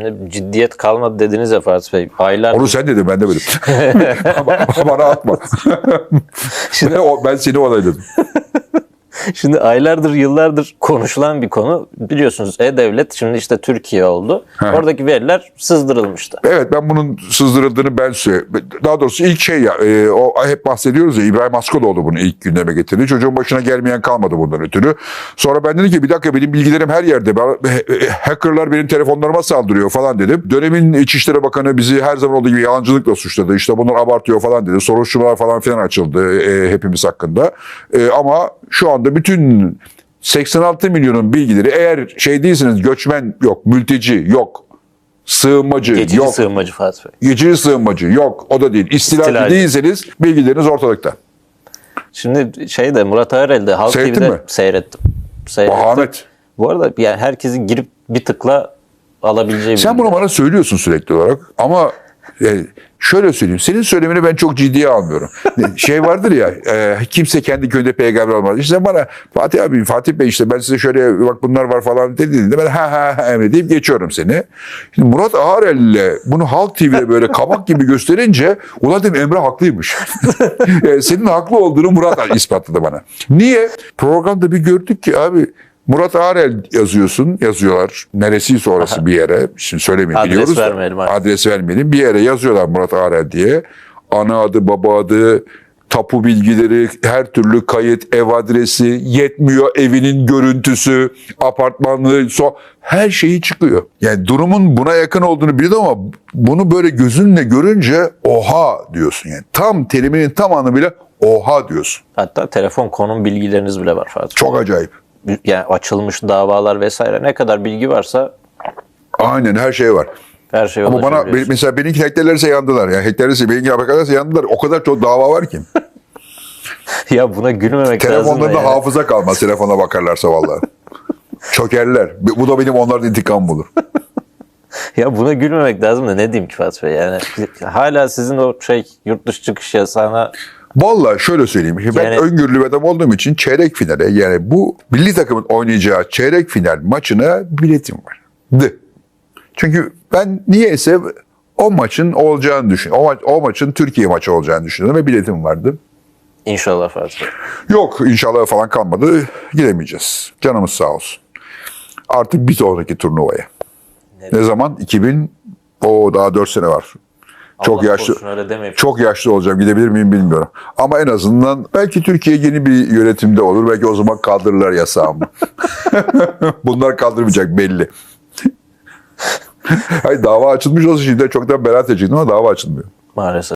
Şimdi ciddiyet kalmadı dediniz ya Fatih Bey. Aylar Onu sen dedin ben demedim. Ama bana atma. Şimdi- O- ben seni onayladım. Şimdi aylardır, yıllardır konuşulan bir konu. Biliyorsunuz E-Devlet şimdi işte Türkiye oldu. Oradaki veriler sızdırılmıştı. Evet ben bunun sızdırıldığını ben size daha doğrusu ilk şey ya e, o hep bahsediyoruz ya İbrahim Askoloğlu bunu ilk gündeme getirdi. Çocuğun başına gelmeyen kalmadı bundan ötürü. Sonra ben dedim ki bir dakika benim bilgilerim her yerde. Ben- hackerlar benim telefonlarıma saldırıyor falan dedim. Dönemin İçişleri Bakanı bizi her zaman olduğu gibi yalancılıkla suçladı. İşte bunlar abartıyor falan dedi. Soruşturmalar falan filan açıldı e, hepimiz hakkında. E, ama şu anda bütün 86 milyonun bilgileri eğer şey değilseniz göçmen yok, mülteci yok, sığınmacı Geçici yok. sığınmacı Fatih Bey. Geçici sığınmacı yok. O da değil. İstilacı, İstilacı. değilseniz bilgileriniz ortalıkta. Şimdi şey de Murat Arel'de Halk Seyrettin TV'de mi? seyrettim. Seyrettim. Ahmet. Bu arada yani herkesin girip bir tıkla alabileceği Sen bilgi. bunu bana söylüyorsun sürekli olarak ama e, şöyle söyleyeyim. Senin söylemini ben çok ciddiye almıyorum. şey vardır ya e, kimse kendi köyünde peygamber olmaz. İşte bana Fatih abi Fatih Bey işte ben size şöyle bak bunlar var falan dediğinde ben ha ha ha emre deyip geçiyorum seni. Şimdi Murat Ağarel'le bunu Halk TV'de böyle kabak gibi gösterince ulan dedim Emre haklıymış. E, Senin haklı olduğunu Murat ispatladı bana. Niye? Programda bir gördük ki abi Murat Ağarel yazıyorsun, yazıyorlar. Neresiyse orası bir yere. Şimdi söylemeyin Adres biliyoruz. da. vermeyelim artık. Adres vermeyelim. Bir yere yazıyorlar Murat Ağarel diye. Ana adı, baba adı, tapu bilgileri, her türlü kayıt, ev adresi, yetmiyor evinin görüntüsü, apartmanlığı, so her şeyi çıkıyor. Yani durumun buna yakın olduğunu biliyordum ama bunu böyle gözünle görünce oha diyorsun yani. Tam teriminin tam anlamıyla oha diyorsun. Hatta telefon konum bilgileriniz bile var Fatih. Çok acayip. Yani açılmış davalar vesaire ne kadar bilgi varsa Aynen her şey var. her şey Ama bana mesela benimki hacklerlerse yandılar. Yani hacklerlerse benimki hacklerlerse yandılar. O kadar çok dava var ki. ya buna gülmemek lazım. da Telefonlarında hafıza kalmaz telefona bakarlarsa vallahi. Çökerler. Bu da benim onlardan intikam bulur. Ya buna gülmemek lazım da ne diyeyim ki Fatih Bey yani. Hala sizin o şey yurt dışı çıkış yasağına Vallahi şöyle söyleyeyim. Ben Yani- öngörülü bir adam olduğum için çeyrek finale yani bu milli takımın oynayacağı çeyrek final maçına biletim var. Dı. Çünkü ben niyeyse o maçın olacağını düşünüyorum. O, ma- o maçın Türkiye maçı olacağını düşünüyordum ve biletim vardı. inşallah Bey. Yok inşallah falan kalmadı. Gidemeyeceğiz. Canımız sağ olsun. Artık bir sonraki turnuvaya. Ne zaman? 2000 o daha 4 sene var. Çok Allah yaşlı. korusun, öyle demeyin. Çok yaşlı olacağım. Gidebilir miyim bilmiyorum. Ama en azından belki Türkiye yeni bir yönetimde olur. Belki o zaman kaldırırlar yasağımı. Bunlar kaldırmayacak belli. Hayır dava açılmış olsa şimdi çoktan beraat edecektim ama dava açılmıyor. Maalesef.